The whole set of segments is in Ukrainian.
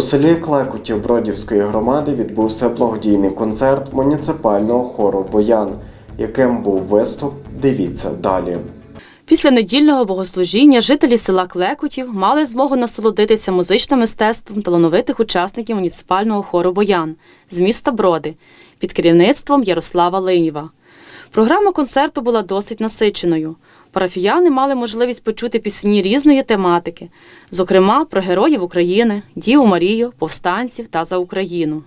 У селі Клекутів Бродівської громади відбувся благодійний концерт муніципального хору Боян, яким був виступ. Дивіться далі. Після недільного богослужіння жителі села Клекутів мали змогу насолодитися музичним мистецтвом талановитих учасників муніципального хору Боян з міста Броди під керівництвом Ярослава Линєва. Програма концерту була досить насиченою. Парафіяни мали можливість почути пісні різної тематики, зокрема про героїв України, Діву Марію, повстанців та за Україну.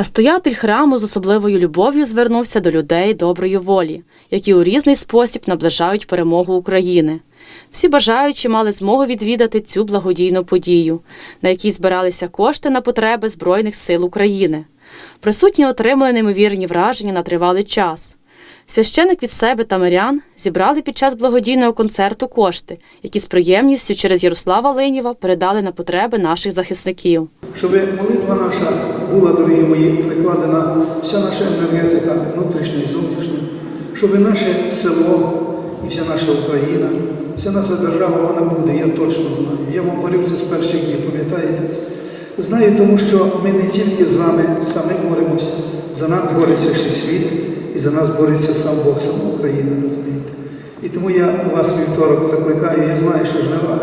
Настоятель храму з особливою любов'ю звернувся до людей доброї волі, які у різний спосіб наближають перемогу України. Всі бажаючі мали змогу відвідати цю благодійну подію, на якій збиралися кошти на потреби Збройних сил України. Присутні отримали неймовірні враження на тривалий час. Священик від себе та мирян зібрали під час благодійного концерту кошти, які з приємністю через Ярослава Линєва передали на потреби наших захисників. щоб молитва наша була, дорогі мої, прикладена вся наша енергетика, внутрішня і зовнішня, щоб наше село і вся наша Україна, вся наша держава, вона буде, я точно знаю. Я вам говорив це з перших днів, пам'ятаєте це? Знаю, тому що ми не тільки з вами самі боремося, за нас бореться ще світ, і за нас бореться сам Бог, сама Україна, розумієте? І тому я вас вівторок закликаю, я знаю, що жнива,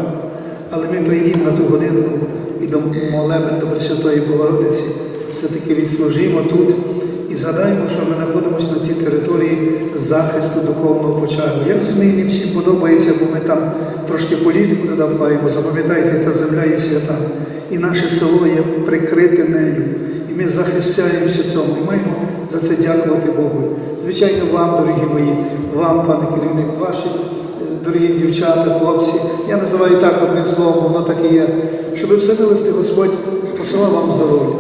але ми прийдемо на ту годинку і до молебен до Пресвятої Богородиці все-таки відслужимо тут і згадаємо, що ми знаходимося на цій території захисту духовного початку. Я розумію, не всім подобається, бо ми там трошки політику туди вхаємо. Запам'ятайте, та земля є свята. І наше село є прикрите нею. Ми захищаємося цьому. І маємо за це дякувати Богу. Звичайно, вам, дорогі мої, вам, пане керівник, ваші дорогі дівчата, хлопці, я називаю так одним словом, воно так і є, щоб все милости Господь посилав вам здоров'я.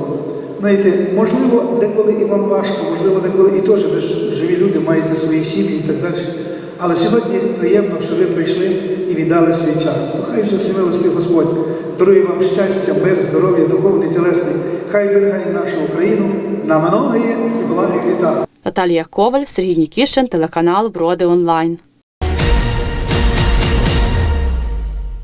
Знаєте, можливо, деколи і вам важко, можливо, деколи і теж ви живі люди, маєте свої сім'ї і так далі. Але сьогодні приємно, що ви прийшли і віддали свій час. То хай вже всемилостий Господь дарує вам щастя, мир, здоров'я, духовний, тілесний. Хай берегає нашу Україну на многі і благі літа. Наталія Коваль, Сергій Нікішин, телеканал Броди Онлайн.